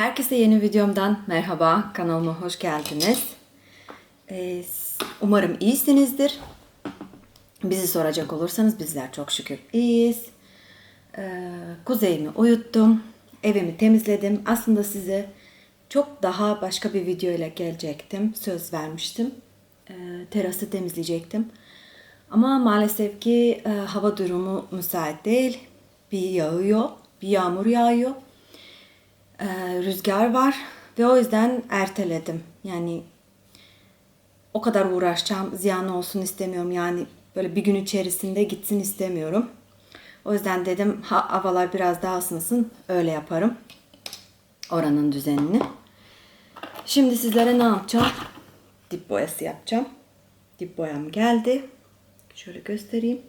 Herkese yeni videomdan merhaba. Kanalıma hoş geldiniz. Ee, umarım iyisinizdir. Bizi soracak olursanız bizler çok şükür iyiyiz. Ee, kuzeyimi uyuttum. Evimi temizledim. Aslında size çok daha başka bir video ile gelecektim. Söz vermiştim. Ee, terası temizleyecektim. Ama maalesef ki e, hava durumu müsait değil. Bir yağıyor, bir yağmur yağıyor. Ee, rüzgar var ve o yüzden erteledim. Yani o kadar uğraşacağım, ziyan olsun istemiyorum. Yani böyle bir gün içerisinde gitsin istemiyorum. O yüzden dedim ha, havalar biraz daha ısınsın öyle yaparım. Oranın düzenini. Şimdi sizlere ne yapacağım? Dip boyası yapacağım. Dip boyam geldi. Şöyle göstereyim.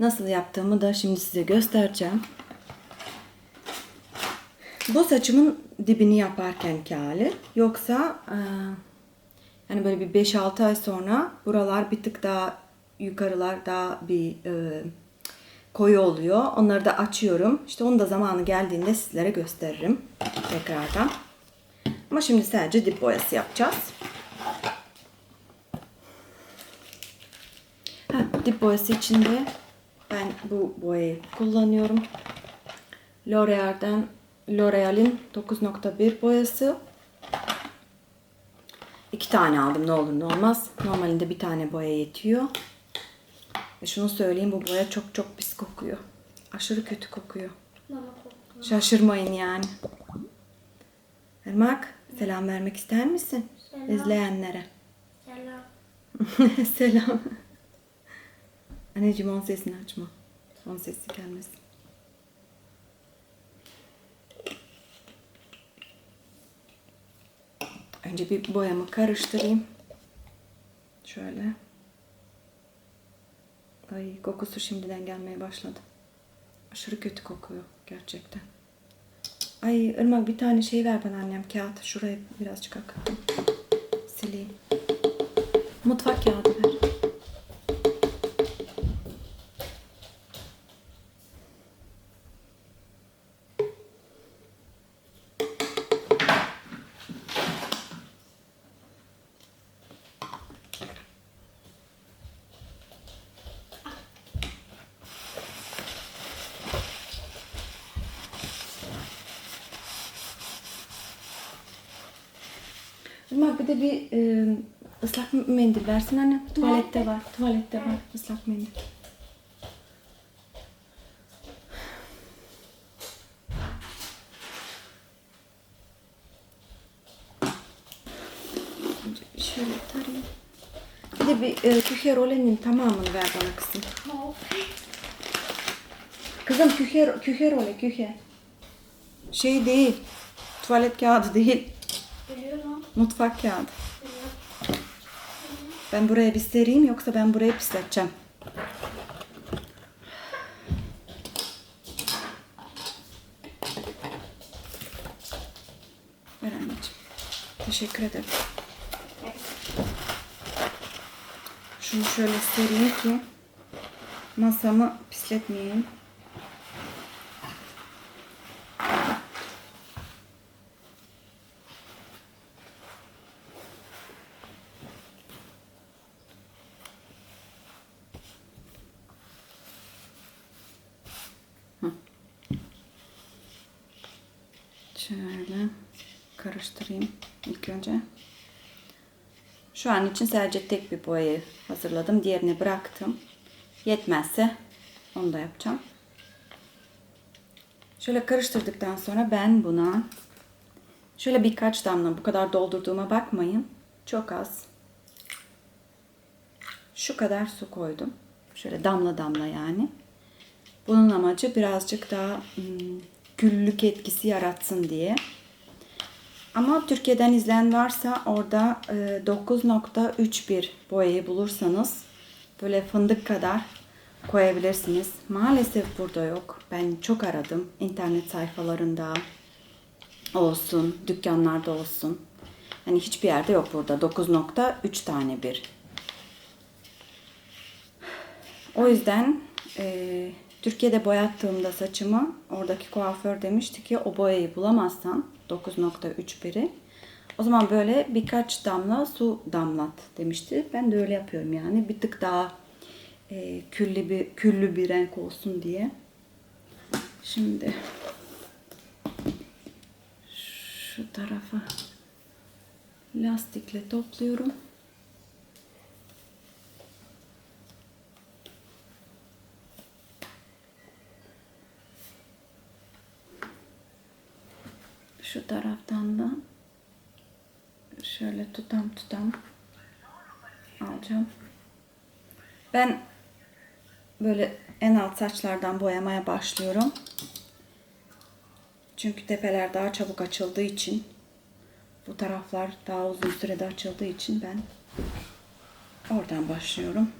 Nasıl yaptığımı da şimdi size göstereceğim. Bu saçımın dibini yaparkenki hali. Yoksa e, yani böyle bir 5-6 ay sonra buralar bir tık daha yukarılar daha bir e, koyu oluyor. Onları da açıyorum. İşte onu da zamanı geldiğinde sizlere gösteririm tekrardan. Ama şimdi sadece dip boyası yapacağız. Ha, dip boyası için de ben bu boyayı kullanıyorum. L'Oreal'den L'Oreal'in 9.1 boyası. İki tane aldım ne olur ne olmaz. Normalinde bir tane boya yetiyor. Ve şunu söyleyeyim bu boya çok çok pis kokuyor. Aşırı kötü kokuyor. Şaşırmayın yani. Irmak selam vermek ister misin? Selam. İzleyenlere. Selam. selam. Anneciğim on sesini açma. On sesi gelmesin. Önce bir boyamı karıştırayım. Şöyle. Ay kokusu şimdiden gelmeye başladı. Aşırı kötü kokuyor gerçekten. Ay Irmak bir tane şey ver bana annem kağıt. Şuraya birazcık akıttım. Sileyim. Mutfak kağıdı ver. Irmak bir de bir e, ıslak mendil versin anne. Tuvalette var. Tuvalette var ıslak mendil. Şöyle tarayayım. Bir de bir e, küche rolenin tamamını ver bana kızım. Kızım küche, küche role küche. Şey değil. Tuvalet kağıdı değil. Mutfak kağıdı. Ben buraya bir sereyim yoksa ben burayı pisleteceğim. Ver anneciğim. Teşekkür ederim. Şunu şöyle sereyim ki masamı pisletmeyeyim. Şöyle karıştırayım önce. Şu an için sadece tek bir boyayı hazırladım. Diğerini bıraktım. Yetmezse onu da yapacağım. Şöyle karıştırdıktan sonra ben buna şöyle birkaç damla bu kadar doldurduğuma bakmayın. Çok az. Şu kadar su koydum. Şöyle damla damla yani. Bunun amacı birazcık daha hmm, güllük etkisi yaratsın diye. Ama Türkiye'den izleyen varsa orada e, 9.31 boyayı bulursanız böyle fındık kadar koyabilirsiniz. Maalesef burada yok. Ben çok aradım. internet sayfalarında olsun, dükkanlarda olsun. Hani hiçbir yerde yok burada. 9.3 tane bir. O yüzden e, Türkiye'de boyattığımda saçımı oradaki kuaför demişti ki o boyayı bulamazsan 9.31'i o zaman böyle birkaç damla su damlat demişti. Ben de öyle yapıyorum yani bir tık daha e, küllü bir küllü bir renk olsun diye. Şimdi şu tarafa lastikle topluyorum. Şu taraftan da tutam tutam alacağım. Ben böyle en alt saçlardan boyamaya başlıyorum. Çünkü tepeler daha çabuk açıldığı için bu taraflar daha uzun sürede açıldığı için ben oradan başlıyorum.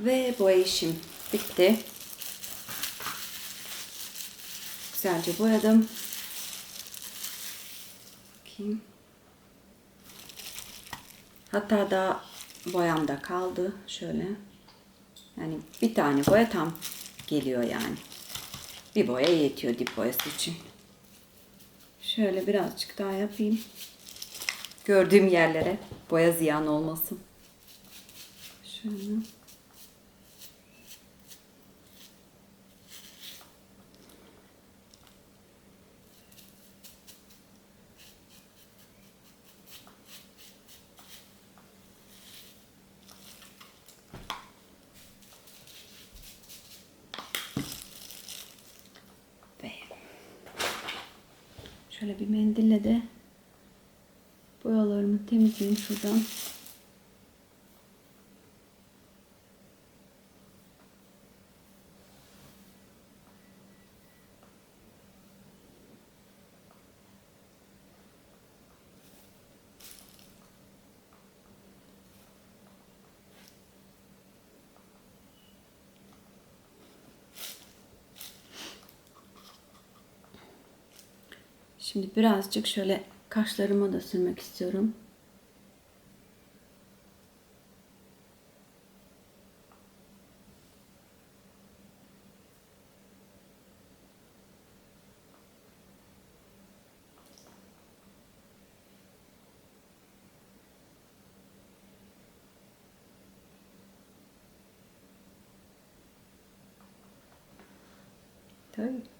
Ve boya işim bitti. Güzelce boyadım. Bakayım. Hatta da boyam da kaldı. Şöyle. Yani bir tane boya tam geliyor yani. Bir boya yetiyor dip boyası için. Şöyle birazcık daha yapayım. Gördüğüm yerlere boya ziyan olmasın. Şöyle. Şöyle bir mendille de boyalarımı temizleyeyim şuradan. Şimdi birazcık şöyle kaşlarıma da sürmek istiyorum. Tabii.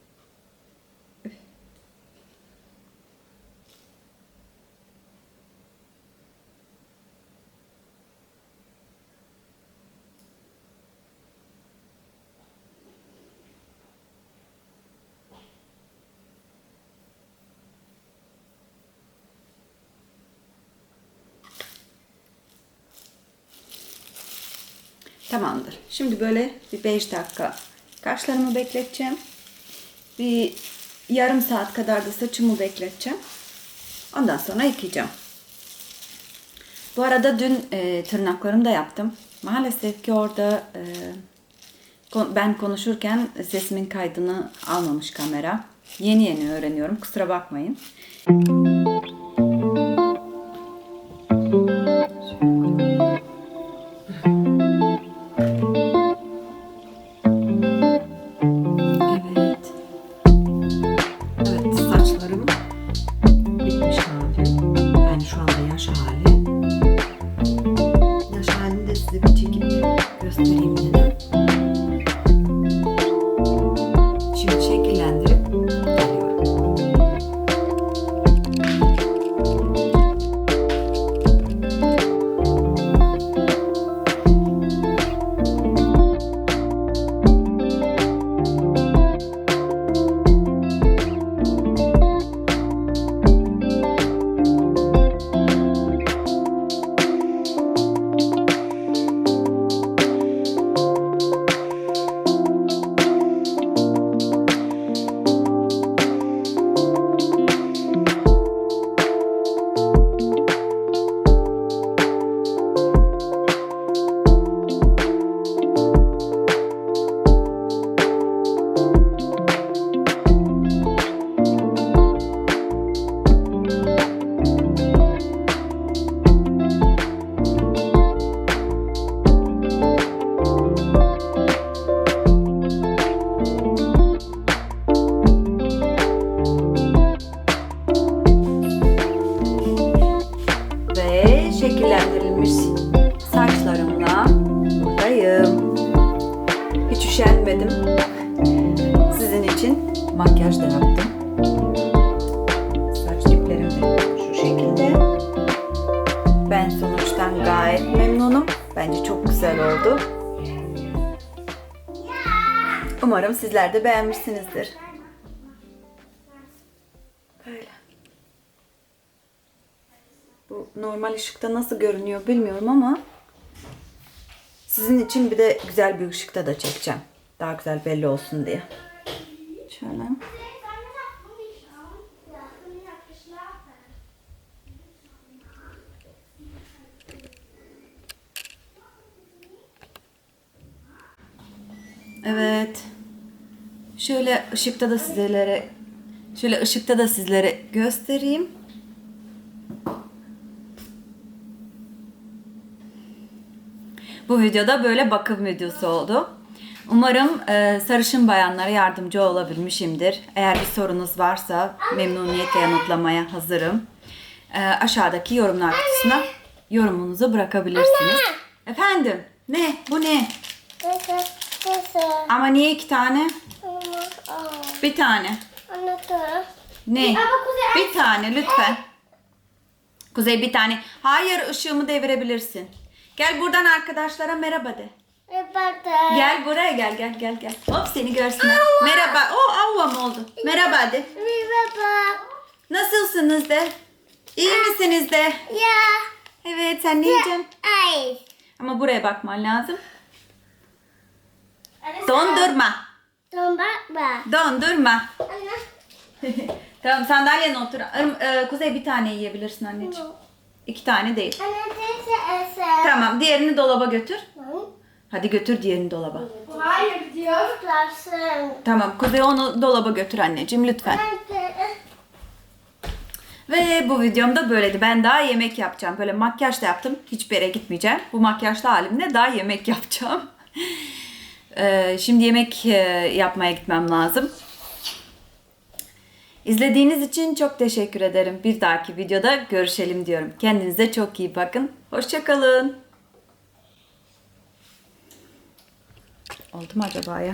Tamamdır. Şimdi böyle bir 5 dakika kaşlarımı bekleteceğim. Bir yarım saat kadar da saçımı bekleteceğim. Ondan sonra yıkayacağım. Bu arada dün e, tırnaklarımı da yaptım. Maalesef ki orada e, ben konuşurken sesimin kaydını almamış kamera. Yeni yeni öğreniyorum. Kusura bakmayın. Evet. Şekillendirilmiş saçlarımla buradayım. Hiç üşenmedim. Sizin için makyaj da yaptım. Saç diplerim şu şekilde. Ben sonuçtan gayet memnunum. Bence çok güzel oldu. Umarım sizler de beğenmişsinizdir. Normal ışıkta nasıl görünüyor bilmiyorum ama sizin için bir de güzel bir ışıkta da çekeceğim. Daha güzel belli olsun diye. Şöyle. Evet. Şöyle ışıkta da sizlere şöyle ışıkta da sizlere göstereyim. Bu videoda böyle bakım videosu oldu. Umarım e, sarışın bayanlara yardımcı olabilmişimdir. Eğer bir sorunuz varsa memnuniyetle yanıtlamaya hazırım. E, aşağıdaki yorumlar kutusuna yorumunuzu bırakabilirsiniz. Efendim? Ne? Bu ne? Ama niye iki tane? Bir tane. Ne? Bir tane lütfen. Kuzey bir tane. Hayır ışığımı devirebilirsin. Gel buradan arkadaşlara merhaba de. Baba. Gel buraya gel gel gel gel. Hop seni görsünler. Merhaba. O avva mı oldu? Merhaba de. Baba. Nasılsınız de? İyi misiniz de? Ya. Evet sen ne yiyeceksin? Ay. Ama buraya bakman lazım. Dondurma. Don bakma. Dondurma. Ana. tamam sandalyene otur. E, Kuzey bir tane yiyebilirsin anneciğim. İki tane değil. Ana teyze ese. Tamam diğerini dolaba götür. Hadi götür diğerini dolaba. Hayır diyor. Tutlarsın. Tamam Kuzey onu dolaba götür anneciğim lütfen. Ve bu videom da böyleydi. Ben daha yemek yapacağım. Böyle makyaj da yaptım. Hiçbir yere gitmeyeceğim. Bu makyajlı halimle daha yemek yapacağım. Ee, şimdi yemek e, yapmaya gitmem lazım. İzlediğiniz için çok teşekkür ederim. Bir dahaki videoda görüşelim diyorum. Kendinize çok iyi bakın. Hoşçakalın. Oldu mu acaba ya?